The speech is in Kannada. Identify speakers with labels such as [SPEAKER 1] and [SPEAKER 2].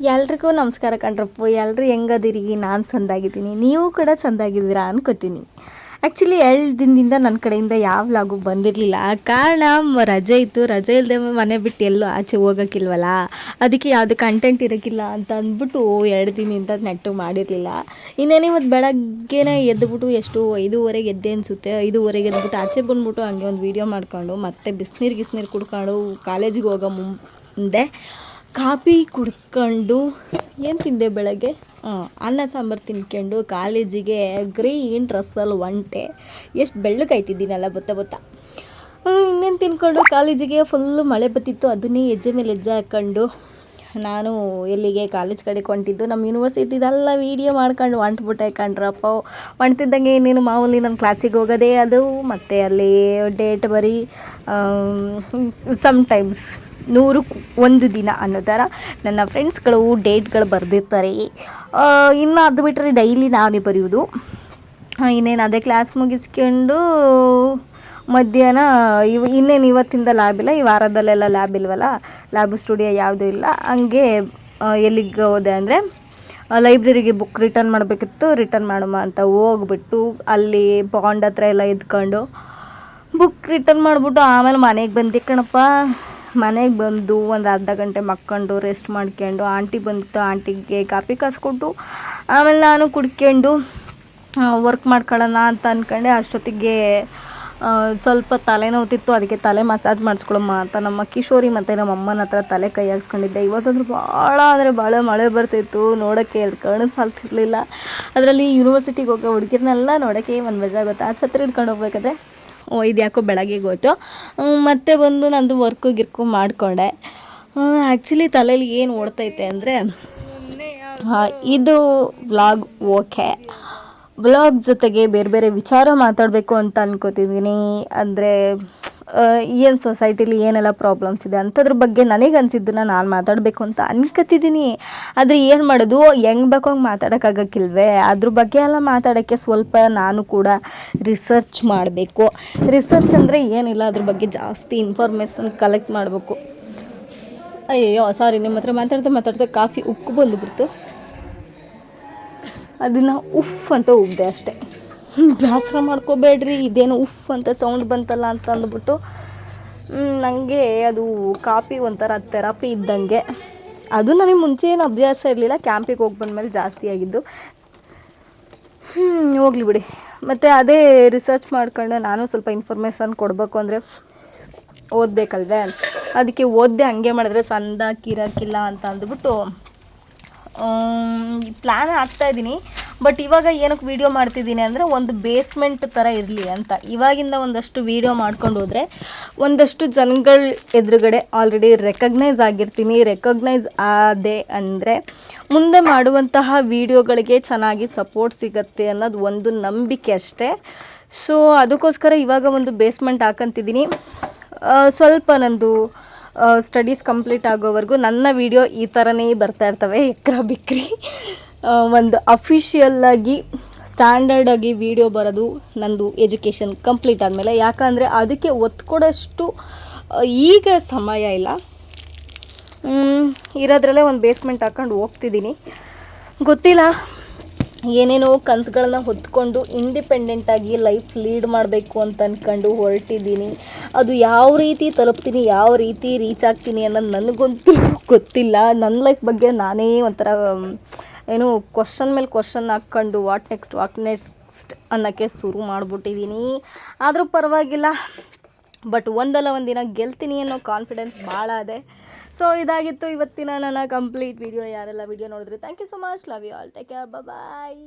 [SPEAKER 1] ಎಲ್ರಿಗೂ ನಮಸ್ಕಾರ ಕಣ್ರಪ್ಪ. ಎಲ್ಲರೂ ಹೆಂಗದಿರಿ? ನಾನು ಸಂದಾಗಿದ್ದೀನಿ ನೀವು ಕೂಡ ಸಂದಾಗಿದ್ದೀರಾ ಅನ್ಕೋತೀನಿ. ಆ್ಯಕ್ಚುಲಿ ಎರಡು ದಿನದಿಂದ ನನ್ನ ಕಡೆಯಿಂದ ಯಾವ ಲಾಗು ಬಂದಿರಲಿಲ್ಲ. ಕಾರಣ ರಜೆ ಇತ್ತು. ರಜೆ ಇಲ್ಲದೆ ಮನೆ ಬಿಟ್ಟು ಎಲ್ಲೂ ಆಚೆ ಹೋಗೋಕ್ಕಿಲ್ವಲ್ಲ? ಅದಕ್ಕೆ ಯಾವುದು ಕಂಟೆಂಟ್ ಇರೋಕ್ಕಿಲ್ಲ ಅಂತ ಅಂದ್ಬಿಟ್ಟು ಎರಡು ದಿನದಿಂದ ನೆಟ್ಟು ಮಾಡಿರಲಿಲ್ಲ. ಇನ್ನೇನು ಇವತ್ತು ಬೆಳಗ್ಗೆನೇ ಎದ್ದುಬಿಟ್ಟು ಎಷ್ಟು ಐದೂವರೆಗೆ ಎದ್ದೆ ಅನಿಸುತ್ತೆ. ಐದೂವರೆಗೆ ಎದ್ಬಿಟ್ಟು ಆಚೆ ಬಂದ್ಬಿಟ್ಟು ಹಂಗೆ ಒಂದು ವೀಡಿಯೋ ಮಾಡ್ಕೊಂಡು ಮತ್ತೆ ಬಿಸಿನೀರು ಗಿಸ್ನೀರು ಕುಡ್ಕೊಂಡು ಕಾಲೇಜಿಗೆ ಹೋಗೋ ಮುಂದೆ ಕಾಫಿ ಕುಡ್ಕೊಂಡು ಏನು ತಿಂದೆ ಬೆಳಗ್ಗೆ? ಅನ್ನ ಸಾಂಬಾರು ತಿನ್ಕೊಂಡು ಕಾಲೇಜಿಗೆ ಗ್ರೀನ್ ಡ್ರೆಸ್ಸಲ್ಲಿ ಒಂಟೆ. ಎಷ್ಟು ಬೆಳ್ಳಗಾಯ್ತಿದ್ದೀನಲ್ಲ ಬತ್ತ ಬತ್ತ ಇನ್ನೇನು ತಿನ್ಕೊಂಡು ಕಾಲೇಜಿಗೆ ಫುಲ್ಲು ಮಳೆ ಬತ್ತಿತ್ತು ಅದನ್ನೇ ಹೆಜ್ಜೆ ಮೇಲೆ ಹೆಜ್ಜೆ ಹಾಕ್ಕೊಂಡು ನಾನು ಎಲ್ಲಿಗೆ ಕಾಲೇಜ್ ಕಡೆ ಹೊಂಟಿದ್ದು ನಮ್ಮ ಯೂನಿವರ್ಸಿಟಿದೆಲ್ಲ ವೀಡಿಯೋ ಮಾಡ್ಕೊಂಡು ಹೊಂಟ್ಬಿಟ್ಟೆ ಕಂಡ್ರಪ್ಪ ಹೊಂಟಿದ್ದಂಗೆ ಇನ್ನೇನು ಮಾಮೂಲಿ ನನ್ನ ಕ್ಲಾಸಿಗೆ ಹೋಗೋದೇ ಅದು ಮತ್ತು ಅಲ್ಲಿ ಡೇಟ್ ಬರೀ ಸಮ್ಟೈಮ್ಸ್ ನೂರಕ್ಕೆ ಒಂದು ದಿನ ಅನ್ನೋ ಥರ ನನ್ನ ಫ್ರೆಂಡ್ಸ್ಗಳು ಡೇಟ್ಗಳು ಬರೆದಿರ್ತಾರೆ. ಇನ್ನು ಅದು ಬಿಟ್ಟರೆ ಡೈಲಿ ನಾನೇ ಬರೆಯೋದು ಇನ್ನೇನು ಅದೇ ಕ್ಲಾಸ್ ಮುಗಿಸ್ಕೊಂಡು ಮಧ್ಯಾಹ್ನ ಇವ್ ಇನ್ನೇನು ಇವತ್ತಿಂದ ಲ್ಯಾಬ್ ಇಲ್ಲ, ಈ ವಾರದಲ್ಲೆಲ್ಲ ಲ್ಯಾಬ್ ಇಲ್ವಲ್ಲ, ಲ್ಯಾಬ್ ಸ್ಟುಡಿಯೋ ಯಾವುದೂ ಇಲ್ಲ. ಹಂಗೆ ಎಲ್ಲಿಗೆ ಹೋದೆ ಅಂದರೆ ಲೈಬ್ರರಿಗೆ ಬುಕ್ ರಿಟರ್ನ್ ಮಾಡಬೇಕಿತ್ತು, ರಿಟರ್ನ್ ಮಾಡಮ್ಮ ಅಂತ ಹೋಗ್ಬಿಟ್ಟು ಅಲ್ಲಿ ಬಾಂಡ್ ಹತ್ರ ಎಲ್ಲ ಇದ್ಕೊಂಡು ಬುಕ್ ರಿಟರ್ನ್ ಮಾಡಿಬಿಟ್ಟು ಆಮೇಲೆ ಮನೆಗೆ ಬಂದೆ ಕಣಪ್ಪ. ಮನೆಗೆ ಬಂದು ಒಂದು ಅರ್ಧ ಗಂಟೆ ಮಕ್ಕೊಂಡು ರೆಸ್ಟ್ ಮಾಡ್ಕೊಂಡು ಆಂಟಿ ಬಂದಿತ್ತು ಆಂಟಿಗೆ ಕಾಫಿ ಕಾಸ್ಕೊಟ್ಟು. ಆಮೇಲೆ ನಾನು ಕುಡ್ಕೊಂಡು ವರ್ಕ್ ಮಾಡ್ಕೊಳ್ಳೋಣ ಅಂತ ಅಂದ್ಕೊಂಡೆ ಅಷ್ಟೊತ್ತಿಗೆ ಆ, ಸ್ವಲ್ಪ ತಲೆನೋವುತ್ತಿತ್ತು ಅದಕ್ಕೆ ತಲೆ ಮಸಾಜ್ ಮಾಡಿಸ್ಕೊಳಮ್ಮ ಅಂತ. ನಮ್ಮ ಕಿಶೋರಿ ಮತ್ತು ನಮ್ಮ ಅಮ್ಮನ ಹತ್ರ ತಲೆ ಕೈ ಹಾಕ್ಸ್ಕೊಂಡಿದ್ದೆ. ಇವತ್ತಂದ್ರೆ ಭಾಳ ಅಂದರೆ ಭಾಳ ಮಳೆ ಬರ್ತಿತ್ತು ನೋಡೋಕ್ಕೆ ಎರಡು ಕಣ್ಣು ಸಾಲ್ತಿರ್ಲಿಲ್ಲ. ಅದರಲ್ಲಿ ಯೂನಿವರ್ಸಿಟಿಗೆ ಹೋಗೋ ಹುಡುಗಿರ್ನೆಲ್ಲ ನೋಡೋಕ್ಕೆ ಒಂದು ಮಜಾ ಗೊತ್ತಾ? ಛತ್ರಿ ಹಿಡ್ಕೊಂಡು ಹೋಗ್ಬೇಕಾದ್ರೆ? ಇದು ಯಾಕೋ ಬೆಳಗ್ಗೆ ಗೊತ್ತು ಮತ್ತೆ ಬಂದು ನಂದು ವರ್ಕು ಗಿರ್ಕು ಮಾಡಿಕೊಂಡೆ. ಆ್ಯಕ್ಚುಲಿ ತಲೆಯಲ್ಲಿ ಏನು ಓಡ್ತೈತೆ ಅಂದರೆ ಇದು ವ್ಲಾಗ್ ಓಕೆ. ವ್ಲಾಗ್ ಜೊತೆಗೆ ಬೇರೆ ಬೇರೆ ವಿಚಾರ ಮಾತಾಡಬೇಕು ಅಂತ ಅನ್ಕೋತಿದ್ದೀನಿ. ಅಂದರೆ ಏನು ಸೊಸೈಟಿಲಿ ಏನೆಲ್ಲ ಪ್ರಾಬ್ಲಮ್ಸ್ ಇದೆ ಅಂಥದ್ರ ಬಗ್ಗೆ ನನಗೆ ಅನಿಸಿದ್ದನ್ನ ನಾನು ಮಾತಾಡಬೇಕು ಅಂತ ಅನ್ಕೋತಿದ್ದೀನಿ ಆದರೆ ಏನು ಮಾಡೋದು? ಹೆಂಗೆ ಬೇಕೋ ಹಂಗೆ ಮಾತಾಡೋಕ್ಕಾಗಕ್ಕಿಲ್ವೇ ಅದ್ರ ಬಗ್ಗೆ ಎಲ್ಲ ಮಾತಾಡೋಕ್ಕೆ ಸ್ವಲ್ಪ ನಾನು ಕೂಡ ರಿಸರ್ಚ್ ಮಾಡಬೇಕು. ರಿಸರ್ಚ್ ಅಂದರೆ ಏನಿಲ್ಲ, ಅದ್ರ ಬಗ್ಗೆ ಜಾಸ್ತಿ ಇನ್ಫಾರ್ಮೇಷನ್ ಕಲೆಕ್ಟ್ ಮಾಡಬೇಕು. ಅಯ್ಯೋ ಸಾರಿ ನಿಮ್ಮ ಹತ್ರ ಮಾತಾಡ್ತಾ ಮಾತಾಡ್ತಾ ಕಾಫಿ ಉಕ್ಕು ಬಂದುಬಿಡ್ತು ಅದನ್ನು ಉಫ್ ಅಂತ ಉಗ್ದೆ ಅಷ್ಟೆ. ಬೇಸರ ಮಾಡ್ಕೋಬೇಡ್ರಿ, ಇದೇನು ಉಫ್ ಅಂತ ಸೌಂಡ್ ಬಂತಲ್ಲ ಅಂತ ಅಂದ್ಬಿಟ್ಟು ನನಗೆ ಅದು ಕಾಪಿ ಒಂಥರ ಥೆರಪಿ ಇದ್ದಂಗೆ. ಅದು ನನಗೆ ಮುಂಚೆ ಏನು ಅಭ್ಯಾಸ ಇರಲಿಲ್ಲ ಕ್ಯಾಂಪಿಗೆ ಹೋಗಿ ಬಂದಮೇಲೆ ಜಾಸ್ತಿ ಆಗಿದ್ದು. ಹೋಗ್ಲಿ ಬಿಡಿ. ಮತ್ತು ಅದೇ ರಿಸರ್ಚ್ ಮಾಡ್ಕೊಂಡು ನಾನು ಸ್ವಲ್ಪ ಇನ್ಫಾರ್ಮೇಷನ್ ಕೊಡಬೇಕು ಅಂದರೆ ಓದಬೇಕಲ್ವೇ? ಅದಕ್ಕೆ ಓದ್ದೆ, ಹಂಗೆ ಮಾಡಿದ್ರೆ ಸಂದಾಕಿರಕ್ಕಿಲ್ಲ ಅಂತ ಅಂದ್ಬಿಟ್ಟು ಪ್ಲ್ಯಾನ್ ಹಾಕ್ತಾ ಇದ್ದೀನಿ. ಬಟ್ ಇವಾಗ ಏನಕ್ಕೆ ವೀಡಿಯೋ ಮಾಡ್ತಿದ್ದೀನಿ ಅಂದರೆ ಒಂದು ಬೇಸ್ಮೆಂಟ್ ಥರ ಇರಲಿ ಅಂತ. ಇವಾಗಿಂದ ಒಂದಷ್ಟು ವೀಡಿಯೋ ಮಾಡ್ಕೊಂಡು ಹೋದರೆ ಒಂದಷ್ಟು ಜನಗಳ ಎದುರುಗಡೆ ಆಲ್ರೆಡಿ ರೆಕಗ್ನೈಸ್ ಆಗಿರ್ತೀನಿ. ರೆಕಗ್ನೈಸ್ ಆದೆ ಅಂದರೆ ಮುಂದೆ ಮಾಡುವಂತಹ ವೀಡಿಯೋಗಳಿಗೆ ಚೆನ್ನಾಗಿ ಸಪೋರ್ಟ್ ಸಿಗತ್ತೆ ಅನ್ನೋದು ಒಂದು ನಂಬಿಕೆ ಅಷ್ಟೇ. ಸೊ ಅದಕ್ಕೋಸ್ಕರ ಇವಾಗ ಒಂದು ಬೇಸ್ಮೆಂಟ್ ಹಾಕಂತಿದ್ದೀನಿ. ಸ್ವಲ್ಪ ನಂದು ಸ್ಟಡೀಸ್ ಕಂಪ್ಲೀಟ್ ಆಗೋವರೆಗೂ ನನ್ನ ವಿಡಿಯೋ ಈ ಥರನೇ ಬರ್ತಾ ಇರ್ತವೆ, ಎಕ್ರ ಬಿಕ್ರಿ. ಒಂದು ಅಫಿಷಿಯಲ್ಲಾಗಿ ಸ್ಟ್ಯಾಂಡರ್ಡಾಗಿ ವಿಡಿಯೋ ಬರೋದು ನಂದು ಎಜುಕೇಷನ್ ಕಂಪ್ಲೀಟ್ ಆದಮೇಲೆ. ಯಾಕಂದರೆ ಅದಕ್ಕೆ ಒತ್ತು ಕೊಡೋಷ್ಟು ಈಗ ಸಮಯ ಇಲ್ಲ. ಇರೋದ್ರಲ್ಲೇ ಒಂದು ಬೇಸ್ಮೆಂಟ್ ಹಾಕ್ಕೊಂಡು ಹೋಗ್ತಿದ್ದೀನಿ ಗೊತ್ತಿಲ್ಲ ಏನೇನೋ ಕನಸುಗಳನ್ನ ಹೊತ್ಕೊಂಡು ಇಂಡಿಪೆಂಡೆಂಟಾಗಿ ಲೈಫ್ ಲೀಡ್ ಮಾಡಬೇಕು ಅಂತ ಅಂದ್ಕೊಂಡು ಹೊರಟಿದ್ದೀನಿ ಅದು ಯಾವ ರೀತಿ ತಲುಪ್ತೀನಿ, ಯಾವ ರೀತಿ ರೀಚ್ ಆಗ್ತೀನಿ ಅನ್ನೋದು ನನಗಂತೂ ಗೊತ್ತಿಲ್ಲ. ನನ್ನ ಲೈಫ್ ಬಗ್ಗೆ ನಾನೇ ಒಂಥರ ಏನು ಕ್ವಶನ್ ಮೇಲೆ ಕ್ವಶನ್ ಹಾಕ್ಕೊಂಡು ವಾಟ್ ನೆಕ್ಸ್ಟ್ ವಾಟ್ ನೆಕ್ಸ್ಟ್ ಅನ್ನೋಕ್ಕೆ ಶುರು ಮಾಡಿಬಿಟ್ಟಿದ್ದೀನಿ ಆದರೂ ಪರವಾಗಿಲ್ಲ ಬಟ್ ಒಂದಲ್ಲ ಒಂದಿನ ಗೆಲ್ತೀನಿ ಅನ್ನೋ ಕಾನ್ಫಿಡೆನ್ಸ್ ಭಾಳ ಇದೆ ಸೊ ಇದಾಗಿತ್ತು ಇವತ್ತಿನ ನನ್ನ ಕಂಪ್ಲೀಟ್ ವಿಡಿಯೋ ಯಾರೆಲ್ಲ ವಿಡಿಯೋ ನೋಡಿದ್ರೆ thank you so much love you all take care bye